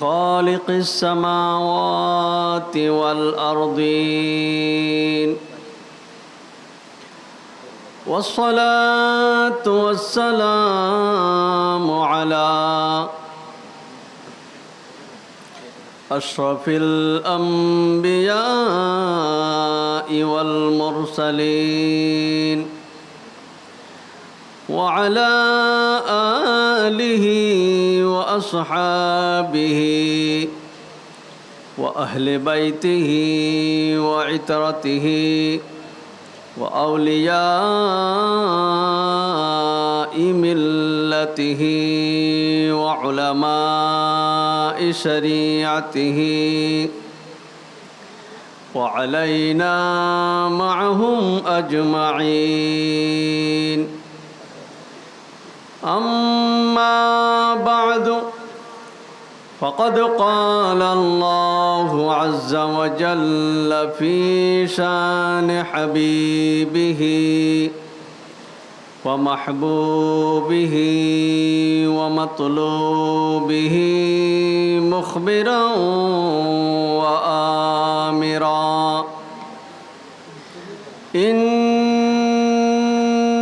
خالق السماوات والأرضين. والصلاة والسلام على أشرف الأنبياء والمرسلين. وعلى آله وأصحابه وأهل بيته وعترته وأولياء ملته وعلماء شريعته وعلينا معهم أجمعين أما بعد فقد قال الله عز وجل في شان حبيبه ومحبوبه ومطلوبه مخبرا وآمرا. إن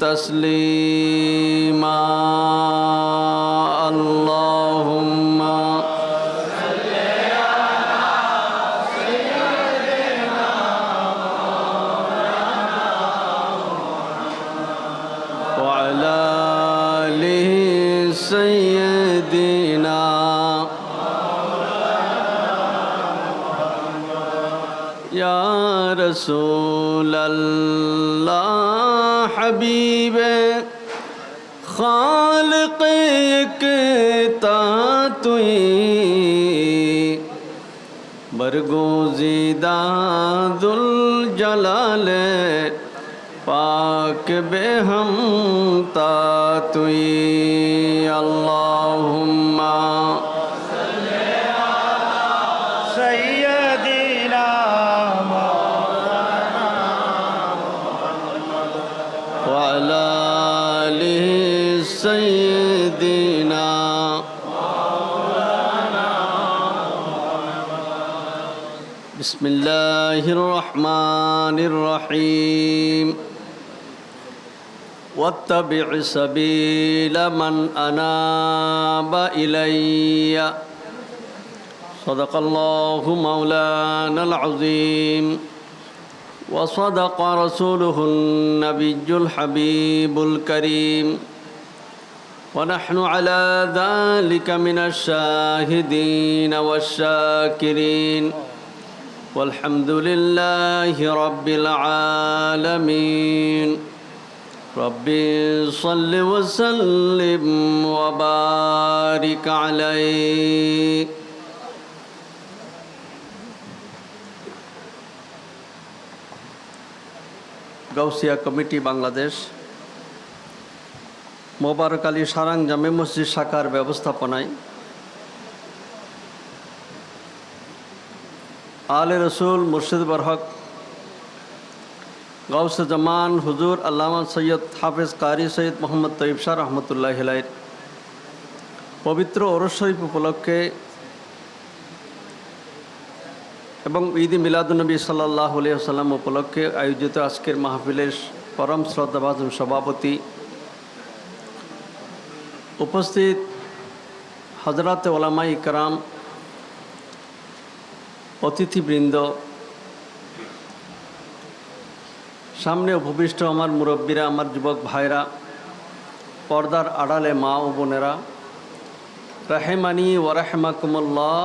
تسليما. اللهم وعلى آله سيدنا يا رسول حبیب خالق تا برگو زیدہ دل جلال پاک بے ہم تا توئی۔ اللہ الله الرحمن الرحيم واتبع سبيل من أناب إليّ صدق الله مولانا العظيم وصدق رسوله النبي الحبيب الكريم ونحن على ذلك من الشاهدين والشاكرين والحمد لله رب العالمين رب صل وسلم وبارك عليه Gausia committee Bangladesh Mobarak Ali সারাং জামে মসজিদ শাখার ব্যবস্থাপনায় আলে রসুল মুর্শিদ বরহক গৌস জামান হুজুর আল্লামা সৈয়দ হাফেজ কারি সৈয়দ মোহাম্মদ তৈব শাহ রহমতুল্লাহ হিলাইর পবিত্র ওরস উপলক্ষে এবং ঈদ মিলাদুলনবী সাল্লাহ সাল্লাম উপলক্ষে আয়োজিত আজকের মাহফিলের পরম শ্রদ্ধাভাজন সভাপতি উপস্থিত হজরত ওলামা ইকরাম অতিথিবৃন্দ সামনে উপবিষ্ট আমার মুরব্বীরা, আমার যুবক ভাইরা, পর্দার আড়ালে মা ও বোনেরা, রাহেমানি ওরহমাকুমুল্লাহ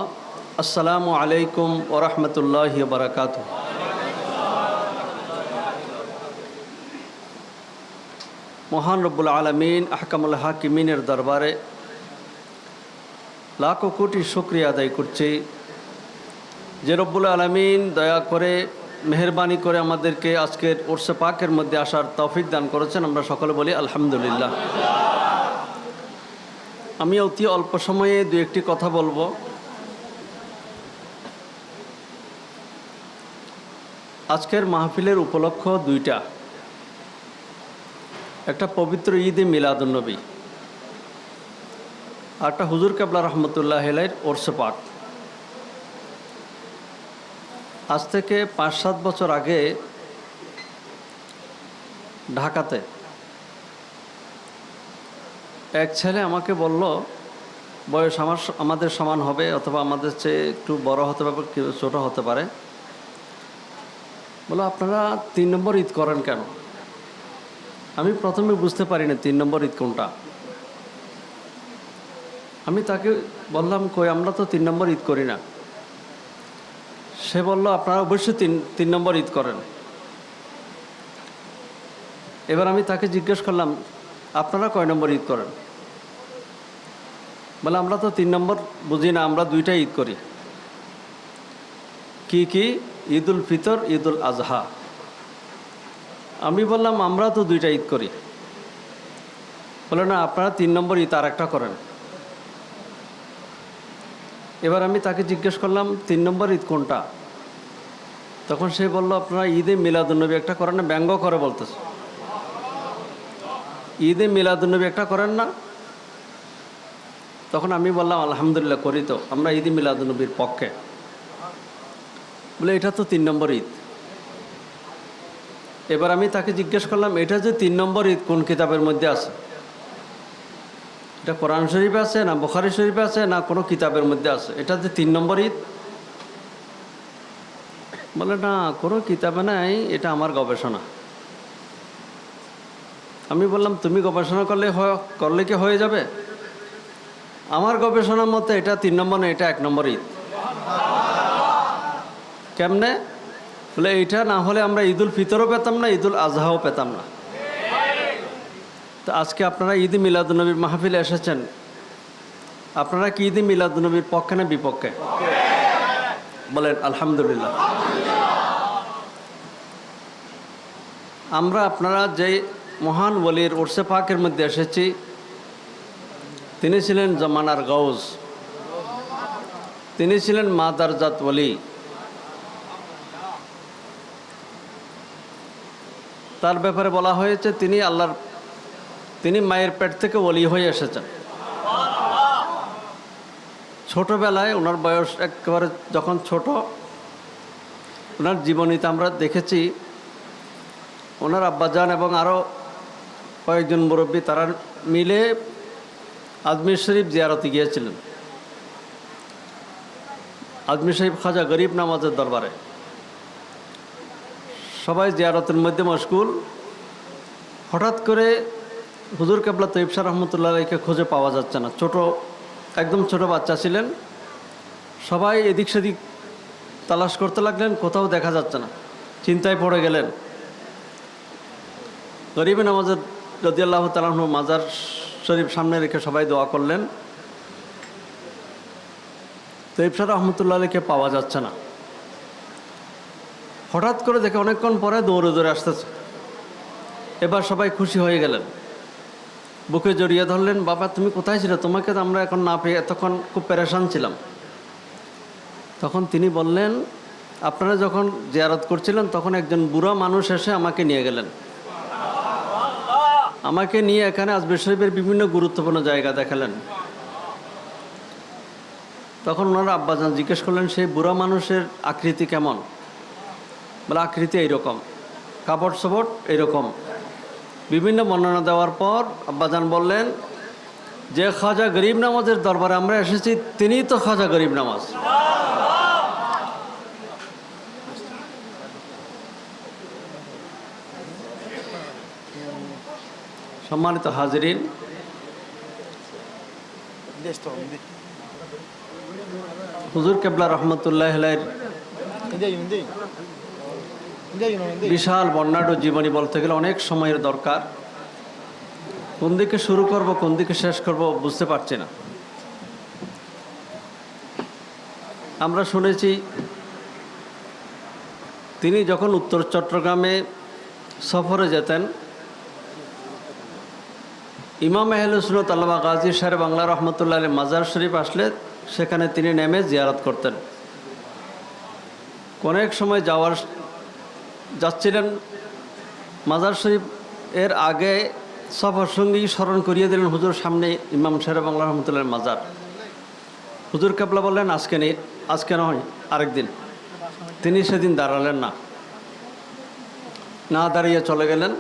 আসসালামু আলাইকুম ওরহমতুল্লাহ বারাকাত মহান রব্বুল আলমিন আহকামুল হাকিমিনের দরবারে লাখো কোটি শুক্রিয়া আদায় করছি। যে রব্বুল আলমিন দয়া করে, মেহরবানি করে আমাদেরকে আজকের ওরসে পাকের মধ্যে আসার তৌফিক দান করেছেন। আমরা সকলে বলি আলহামদুলিল্লাহ। আমি অতি অল্প সময়ে দু একটি কথা বলব। আজকের মাহফিলের উপলক্ষ দুইটা। একটা পবিত্র ঈদে মিলাদুন্নবী আর একটা হুজুর কাবলা রহমতুল্লাহ হেলাইর ওরসে পাক। আজ থেকে পাঁচ সাত বছর আগে ঢাকাতে এক ছেলে আমাকে বলল, বয়স আমার আমাদের সমান হবে অথবা আমাদের চেয়ে একটু বড় হতে পারে কেউ ছোটো হতে পারে? বলো আপনারা তিন নম্বর ঈদ করেন কেন? আমি প্রথমে বুঝতে পারি না তিন নম্বর ঈদ কোনটা। আমি তাকে বললাম, কই, আমরা তো তিন নম্বর ঈদ করি না। সে বলল, আপনারা অবশ্যই তিন তিন নম্বর ঈদ করেন। এবার আমি তাকে জিজ্ঞেস করলাম, আপনারা কয় নম্বর ঈদ করেন? বলে, আমরা তো তিন নম্বর বুঝি না, আমরা দুইটাই ঈদ করি। কি কি? ঈদ উল ফিতর, ঈদুল আজহা। আমি বললাম, আমরা তো দুইটা ঈদ করি। বলে, না, আপনারা তিন নম্বর ঈদ আর একটা করেন। এবার আমি তাকে জিজ্ঞেস করলাম, তিন নম্বর ঈদ কোনটা? তখন সে বলল, আপনারা ঈদে মিলাদুন্নবী একটা করেন না, ব্যঙ্গ করে বলতেছে। ঈদে মিলাদুন্নবী একটা করেন না। তখন আমি বললাম, আলহামদুলিল্লাহ, করি তো। আমরা ঈদে মিলাদুন্নবীর পক্ষে। বলে, এটা তো তিন নম্বর ঈদ। এবার আমি তাকে জিজ্ঞেস করলাম, এটা যে তিন নম্বর ঈদ কোন কিতাবের মধ্যে আছে? এটা কোরআন শরীফে আছে, না বুখারি শরীফে আছে, না কোনো কিতাবের মধ্যে আছে? এটা যে তিন নম্বর ঈদ? বলে, না, কোনো কিতাবে নাই, এটা আমার গবেষণা। আমি বললাম, তুমি গবেষণা করলে করলে কি হয়ে যাবে? আমার গবেষণার মতে এটা তিন নম্বর না, এটা এক নম্বর ঈদ। কেমনে? বলে এটা না হলে আমরা ঈদুল ফিতরও পেতাম না, ঈদুল আজহাও পেতাম না। তো আজকে আপনারা ঈদ মিলাদুলনবীর মাহফিলে এসেছেন। আপনারা কি ঈদ মিলাদুলনবীর পক্ষে না বিপক্ষে? বলেন, আলহামদুলিল্লাহ। আমরা আপনারা যে মহান বলির ওরসে পাকের মধ্যে এসেছি, তিনি ছিলেন জমানার গৌজ তিনি ছিলেন মা দারজাত ওলি। তার ব্যাপারে বলা হয়েছে, তিনি আল্লাহর, তিনি মায়ের পেট থেকে ওলি হয়ে এসেছেন। ছোটবেলায় ওনার বয়স একেবারে যখন ছোট, ওনার জীবনীতে আমরা দেখেছি ওনার আব্বাজান এবং আরও কয়েকজন মুরব্বী, তারা মিলে আজমির শরীফ জিয়ারতে গিয়েছিলেন। আজমির শরীফ খাজা গরিব নামাজের দরবারে। সবাই জিয়ারতের মধ্যে মশগুল। হঠাৎ করে হুজুর কেবলা তৈব শাহ রহমতুল্লাহকে খুঁজে পাওয়া যাচ্ছে না। ছোট, একদম ছোট বাচ্চা ছিলেন। সবাই এদিক সেদিক তালাশ করতে লাগলেন, কোথাও দেখা যাচ্ছে না। চিন্তায় পড়ে গেলেন। গরিবে নামাজের যদি আল্লাহ তালাহ মাজার শরীফ সামনে রেখে সবাই দোয়া করলেন। তৈব শাহ রহমতুল্লাহ আলীকে পাওয়া যাচ্ছে না। হঠাৎ করে দেখে অনেকক্ষণ পরে দৌড়ে দৌড়ে আসতেছে। এবার সবাই খুশি হয়ে গেলেন। বুকে জড়িয়ে ধরলেন, বাবা, তুমি কোথায় ছিল? তোমাকে তো আমরা এখন না পেয়ে এতক্ষণ খুব প্যারেশান ছিলাম। তখন তিনি বললেন, আপনারা যখন জিয়ারত করছিলেন, তখন একজন বুড়া মানুষ এসে আমাকে নিয়ে গেলেন। আমাকে নিয়ে এখানে আজবের শরীফের বিভিন্ন গুরুত্বপূর্ণ জায়গা দেখালেন। তখন ওনারা আব্বাজান জিজ্ঞেস করলেন সেই বুড়া মানুষের আকৃতি কেমন? বলে, আকৃতি এইরকম কাপড় সাপড় এইরকম। বিভিন্ন বর্ণনা দেওয়ার পর আব্বাজান বললেন, যে খাজা গরিব নামাজের দরবারে আমরা এসেছি, তিনিই তো খাজা গরিব নামাজ। সম্মানিত হাজিরিন। হুজুর কেবলা রহমতুল্লাহ বিশাল বর্ণাঢ্য জীবনী বলতে গেলে অনেক সময়ের দরকার। কোন দিকে শুরু করব, কোন দিকে শেষ করব বুঝতে পারছি না। আমরা শুনেছি, তিনি যখন উত্তর চট্টগ্রামে সফরে যেতেন ইমাম আহলুসনত আল্লামা গাজী সাহেব বাংলা রহমতুল্লাহ আলী মাজার শরীফ আসলে সেখানে তিনি নেমে জিয়ারত করতেন। অনেক সময় যাওয়ার যাচ্ছিলেন। মাজার শরীফ এর আগে সফর সঙ্গী স্মরণ করিয়ে দিলেন হুজুর সামনে ইমাম সাহেব বাংলা রহমতুল্লাহ মাজার। হুজুর কাবলা বললেন, আজকে নেই, আজকে নয় আরেকদিন তিনি সেদিন দাঁড়ালেন না। না দাঁড়িয়ে চলে গেলেন।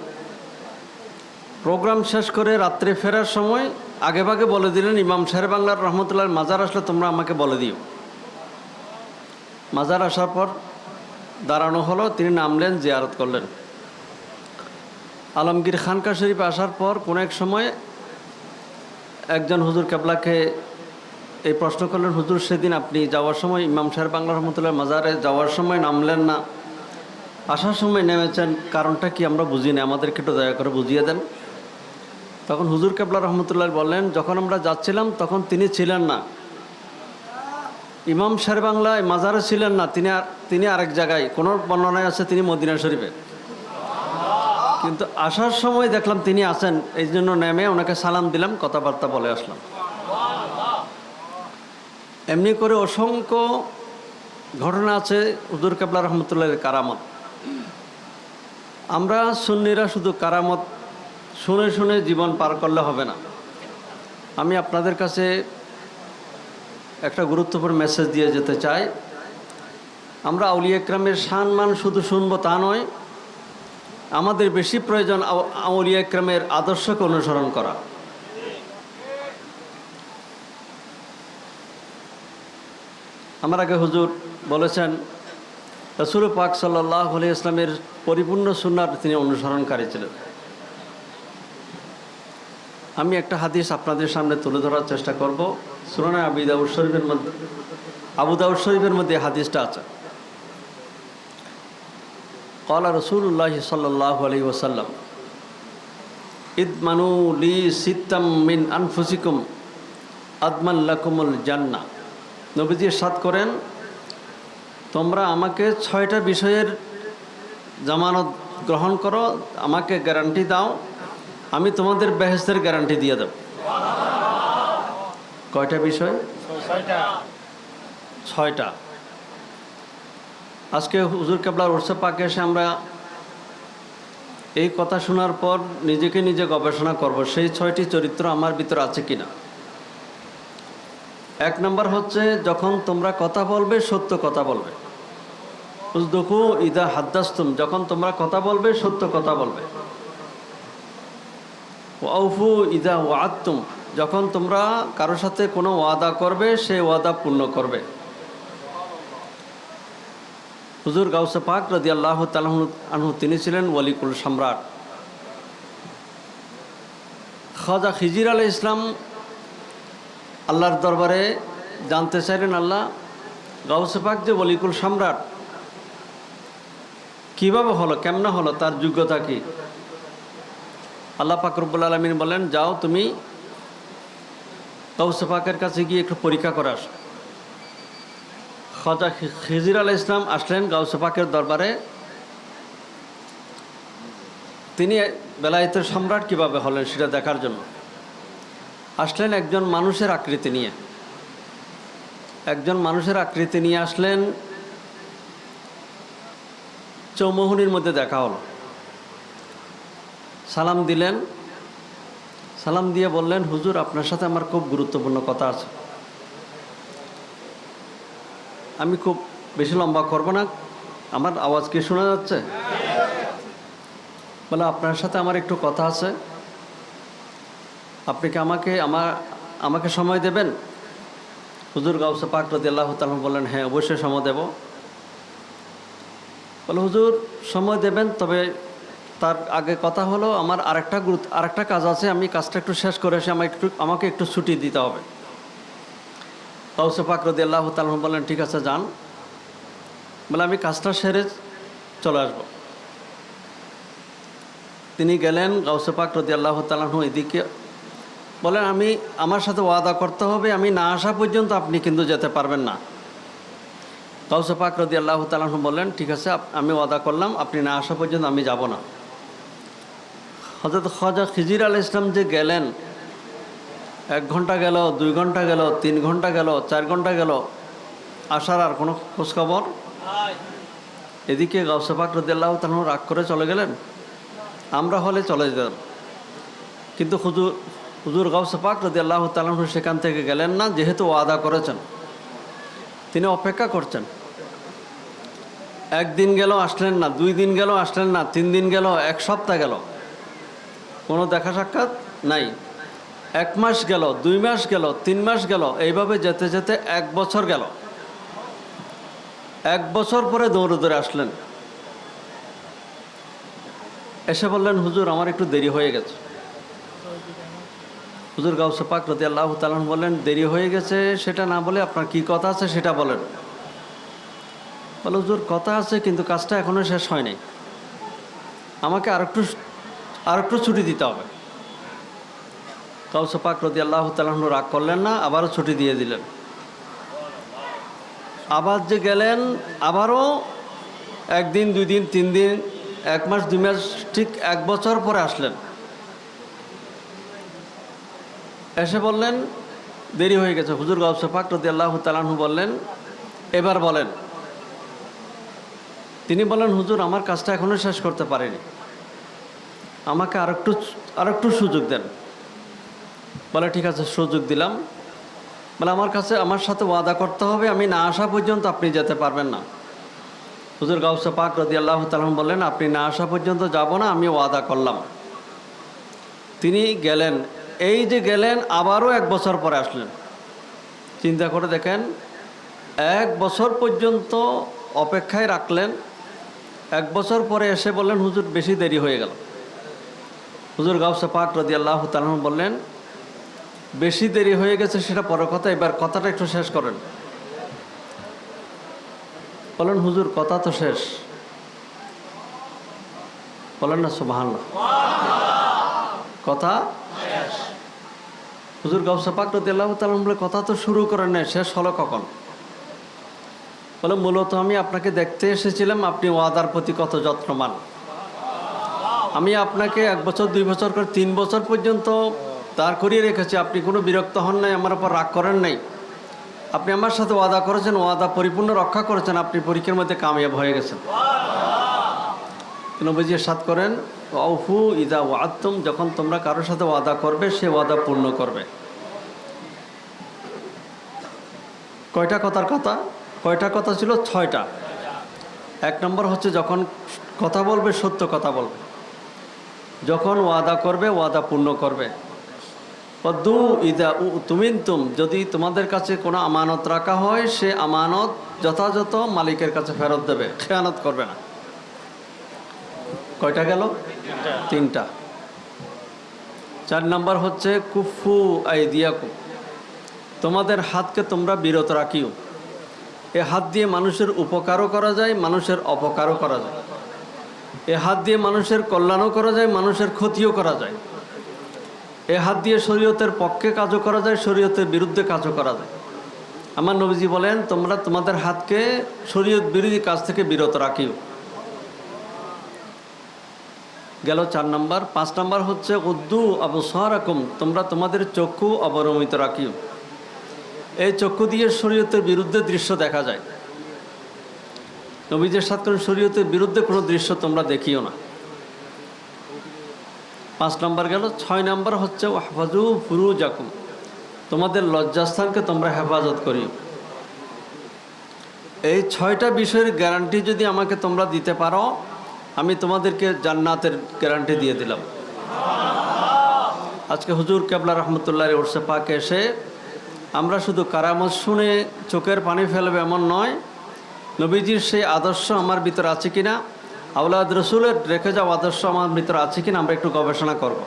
প্রোগ্রাম শেষ করে রাত্রে ফেরার সময় আগেভাগে বলে দিলেন ইমাম সাহেব বাংলার রহমতুল্লাহ মাজার আসলে তোমরা আমাকে বলে দিও। মাজার আসার পর দাঁড়ানো হলো, তিনি নামলেন, জিয়ারত করলেন। আলমগীর খানকা শরীফ আসার পর কোনো এক সময় একজন হুজুর কেবলাকে এই প্রশ্ন করলেন, হুজুর, সেদিন আপনি যাওয়ার সময় ইমাম সাহেব বাংলা রহমতুল্লাহ মাজারে যাওয়ার সময় নামলেন না? আসার সময় নেমেছেন, কারণটা কি আমরা বুঝি না? আমাদেরকে একটু দয়া করে বুঝিয়ে দেন। তখন হুজুর কেবলা রহমতুল্লাহ বললেন, যখন আমরা যাচ্ছিলাম, তখন তিনি ছিলেন না। ইমাম শের বাংলায় মাজারে ছিলেন না, তিনি তিনি আরেক জায়গায়। কোনো বর্ণনায় আছে তিনি মদিনা শরীফে? কিন্তু আসার সময় দেখলাম তিনি আছেন। এই জন্য নেমে ওনাকে সালাম দিলাম, কথাবার্তা বলে আসলাম। এমনি করে অসংখ্য ঘটনা আছে উদুর কেবলা রহমতুল্লাহ কারামত। আমরা সুন্নিরা শুধু কারামত শুনে শুনে জীবন পার করলে হবে না। আমি আপনাদের কাছে একটা গুরুত্বপূর্ণ মেসেজ দিয়ে যেতে চাই। আমরা আউলিয়া একরামের সম্মান শুধু শুনব তা নয়, আমাদের বেশি প্রয়োজন আউ- আউলিয়া একরামের আদর্শকে অনুসরণ করা। আমার আগে হুজুর বলেছেন, রসুল পাক সাল্লাহ আলি ইসলামের পরিপূর্ণ সুন্নার তিনি অনুসরণকারী ছিলেন। আমি একটা হাদিস আপনাদের সামনে তুলে ধরার চেষ্টা করব। সুরানা আবি দাউদ শরীফের মধ্যে আবু দাউদ শরীফের মধ্যে হাদিসটা আছে। কলা রসুল্লাহ সাল্লাহ আলী ওসাল্লাম ইদ মানু লি সিত্তাম মিন আনফুসিকুম আদমান লাকুমুল জান্না নবীজি সাত করেন, তোমরা আমাকে ছয়টা বিষয়ের জামানত গ্রহণ করো, আমাকে গ্যারান্টি দাও আমি তোমাদের বেহেস্তের গ্যারান্টি দিয়ে দেব। কয়টা বিষয়? ছয়টা। আজকে হুজুর কেবলার ওরসে পাকে এসে আমরা এই কথা শোনার পর নিজেকে নিজে গবেষণা করব সেই ছয়টি চরিত্র আমার ভিতর আছে কিনা। এক নম্বর হচ্ছে যখন তোমরা কথা বলবে সত্য কথা বলবে। দেখো ইদা হাদ্দাস্তুম যখন তোমরা কথা বলবে সত্য কথা বলবে। ওয়াউফু ইদা ওয়াত্তুম যখন তোমরা কারোর সাথে কোনো ওয়াদা করবে, সে ওয়াদা পূর্ণ করবে। হুজুর গাউসে পাক রদি আল্লাহ আনহু তিনি ছিলেন ওয়ালিকুল সম্রাট খাজা খিজির আল ইসলাম আল্লাহর দরবারে জানতে চাইলেন, আল্লাহ গাউসে পাক যে ওয়ালিকুল সম্রাট কীভাবে হলো, কেমনে হলো, তার যোগ্যতা কি? আল্লাহ পাক রব্বুল আলমিন বলেন, যাও তুমি গাউসে পাকের কাছে গিয়ে একটু পরীক্ষা করে আসো। খাজা খিজির আল ইসলাম আসলেন গাউসে পাকের দরবারে। তিনি বেলায়েতের সম্রাট কীভাবে হলেন সেটা দেখার জন্য। আসলেন একজন মানুষের আকৃতি নিয়ে। একজন মানুষের আকৃতি নিয়ে আসলেন, চৌমোহনির মধ্যে দেখা হলো। সালাম দিলেন। সালাম দিয়ে বললেন, হুজুর, আপনার সাথে আমার খুব গুরুত্বপূর্ণ কথা আছে। আমি খুব বেশি লম্বা করব না। আমার আওয়াজ কি শোনা যাচ্ছে? বলে, আপনার সাথে আমার একটু কথা আছে। আপনি কি আমাকে, আমার, আমাকে সময় দেবেন? হুজুর গাউসে পাক রদি আল্লাহ তালন বললেন হ্যাঁ অবশ্যই সময় দেব। বলে, হুজুর, সময় দেবেন, তবে তার আগে কথা হলো, আমার আরেকটা গুরুত্ব আরেকটা কাজ আছে, আমি কাজটা একটু শেষ করে এসে আমাকে একটু আমাকে একটু ছুটি দিতে হবে। কাউসে পাক রদি আল্লাহ তালন বললেন ঠিক আছে, যান। বলে, আমি কাজটা সেরে চলে আসব। তিনি গেলেন গাউসে পাক রদি আল্লাহ তালাহু এদিকে। বলেন, আমি, আমার সাথে ওয়াদা করতে হবে, আমি না আসা পর্যন্ত আপনি কিন্তু যেতে পারবেন না। গাউসে পাক রদি আল্লাহ তালাহু বললেন ঠিক আছে আমি ওয়াদা করলাম, আপনি না আসা পর্যন্ত আমি যাব না। হজরত খাজা খিজির আল ইসলাম যে গেলেন, এক ঘণ্টা গেল, দুই ঘণ্টা গেল, তিন ঘণ্টা গেল, চার ঘণ্টা গেল, আসার আর কোনো খোঁজখবর? এদিকে গাউসেপাক রদিয়াল্লাহ তাহলে রাগ করে চলে গেলেন, আমরা হলে চলে যেতাম। কিন্তু হুজুর হুজুর গাউসেপাক রদিয়াল্লাহ তালাহ সেখান থেকে গেলেন না, যেহেতু ওয়াদা করেছেন। তিনি অপেক্ষা করছেন। একদিন গেল, আসলেন না, দুই দিন গেল, আসলেন না, তিন দিন গেল, এক সপ্তাহ গেল। কোনো দেখা সাক্ষাৎ নাই। এক মাস গেল, দুই মাস গেল, তিন মাস গেল, এইভাবে যেতে যেতে এক বছর গেল। এক বছর পরে দৌড়ে দৌড়ে আসলেন। এসে বললেন, হুজুর, আমার একটু দেরি হয়ে গেছে। হুজুর গাউসে পাক রদি আল্লাহ তালন বললেন, দেরি হয়ে গেছে, সেটা না বলে আপনার কি কথা আছে সেটা বলেন। বলে, হুজুর, কথা আছে, কিন্তু কাজটা এখনও শেষ হয়নি। আমাকে আরেকটু আরেকটু ছুটি দিতে হবে। কাউসে পাক রদি আল্লাহ তালন রাগ করলেন না, আবারও ছুটি দিয়ে দিলেন। আবার যে গেলেন, আবারও একদিন দুই দিন তিন দিন এক মাস, দুই মাস, ঠিক এক বছর পরে আসলেন। এসে বললেন, দেরি হয়ে গেছে। হুজুর গাউসে পাক রদি আল্লাহ তালাহু বললেন, এবার বলেন। তিনি বলেন হুজুর, আমার কাজটা এখনও শেষ করতে পারিনি। আমাকে আরেকটু আরেকটু সুযোগ দেন। বলে, ঠিক আছে, সুযোগ দিলাম। বলে, আমার কাছে, আমার সাথে ওয়াদা করতে হবে, আমি না আসা পর্যন্ত আপনি যেতে পারবেন না। হুজুর গাউসে পাক রদি আল্লাহ তালাম বললেন, আপনি না আসা পর্যন্ত যাব না, আমি ওয়াদা করলাম। তিনি গেলেন। এই যে গেলেন, আবারও এক বছর পরে আসলেন। চিন্তা করে দেখেন, এক বছর পর্যন্ত অপেক্ষায় রাখলেন। এক বছর পরে এসে বললেন, হুজুর, বেশি দেরি হয়ে গেল। হুজুর গাউসে পাক রদি আল্লাহ তালাম বললেন, বেশি দেরি হয়ে গেছে সেটা পরের কথা, এবার কথাটা একটু শেষ করেন। বলেন, হুজুর, কথা তো শেষ। বলেন না সুবাহান কথা হুজুর গাউসা পাক রদিয়াল্লাহ তালাম বলে, কথা তো শুরু করেন নাই, শেষ হলো কখন? বলে, মূলত আমি আপনাকে দেখতে এসেছিলাম, আপনি ওয়াদার প্রতি কত যত্নবান। আমি আপনাকে এক বছর, দুই বছর করে তিন বছর পর্যন্ত দাঁড় করিয়ে রেখেছি। আপনি কোনো বিরক্ত হন নাই, আমার উপর রাগ করেন নাই। আপনি আমার সাথে ওয়াদা করেছেন, ওয়াদা পরিপূর্ণ রক্ষা করেছেন, আপনি পরীক্ষার মধ্যে কামিয়াব হয়ে গেছেন। নবীজি সাত করেন অফু ইদা ওয়াদতুম যখন তোমরা কারোর সাথে ওয়াদা করবে, সে ওয়াদা পূর্ণ করবে। কয়টা কথার কথা? কয়টা কথা ছিল? ছয়টা। এক নম্বর হচ্ছে, যখন কথা বলবে, সত্য কথা বলবে। যখন ওয়াদা করবে ওয়াদা পূর্ণ করবে। পদ্দু ইদা উ তুমিন্তুম যদি তোমাদের কাছে কোনো আমানত রাখা হয় সে আমানত যথাযথ মালিকের কাছে ফেরত দেবে খেয়ানত করবে না। কয়টা গেল? তিনটা। চার নাম্বার হচ্ছে কুফু আই দিয়াকু তোমাদের হাতকে তোমরা বিরত রাখিও। এ হাত দিয়ে মানুষের উপকারও করা যায় মানুষের অপকারও করা যায়। এ হাত দিয়ে মানুষের কল্যাণও করা যায়, মানুষের ক্ষতিও করা যায়। এ হাত দিয়ে শরীয়তের পক্ষে কাজও করা যায়, শরীয়তের বিরুদ্ধে কাজও করা যায়। আমার নবীজি বলেন, তোমরা তোমাদের হাতকে শরীয়ত বিরোধী কাজ থেকে বিরত রাখিও। গেল চার নাম্বার। পাঁচ নাম্বার হচ্ছে, উদ্দু আবু সারাকুম তোমরা তোমাদের চক্ষু অবরমিত রাখিও। এই চক্ষু দিয়ে শরীয়তের বিরুদ্ধে দৃশ্য দেখা যায়। নবীজের কোনো শরীয়তের বিরুদ্ধে কোনো দৃশ্য তোমরা দেখিও না। পাঁচ নম্বর গেল, ছয় নম্বর হচ্ছে হাফাজু ফুরু জাকুম তোমাদের লজ্জাস্থানকে তোমরা হেফাজত করিও। এই ছয়টা বিষয়ের গ্যারান্টি যদি আমাকে তোমরা দিতে পারো, আমি তোমাদেরকে জান্নাতের গ্যারান্টি দিয়ে দিলাম। আজকে হুজুর কেবলা রহমতুল্লাহ ওরসে পাকে এসে, আমরা শুধু কারামত শুনে চোখের পানি ফেলবে এমন নয় নবীজির সেই আদর্শ আমার ভিতর আছে কি না আউলাদ রসুলের রেখে যাওয়া আদর্শ আমার ভিতরে আছে কি না আমরা একটু গবেষণা করব।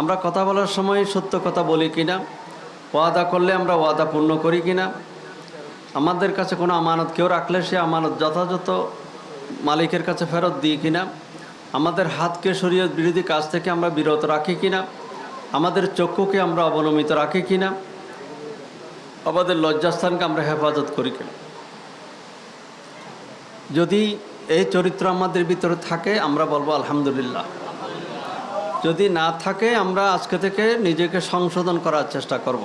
আমরা কথা বলার সময় সত্য কথা বলি কি না ওয়াদা করলে আমরা ওয়াদা পূর্ণ করি কি না আমাদের কাছে কোনো আমানত কেউ রাখলে সে আমানত যথাযথ মালিকের কাছে ফেরত দিই কিনা? আমাদের হাতকে শরীয়ত বিরোধী কাজ থেকে আমরা বিরত রাখি কিনা? আমাদের চক্ষুকে আমরা অবনমিত রাখি কিনা? আমাদের লজ্জাস্থানকে আমরা হেফাজত করি কিনা? যদি এই চরিত্র আমাদের ভিতরে থাকে, আমরা বলব আলহামদুলিল্লাহ। যদি না থাকে, আমরা আজকে থেকে নিজেকে সংশোধন করার চেষ্টা করব।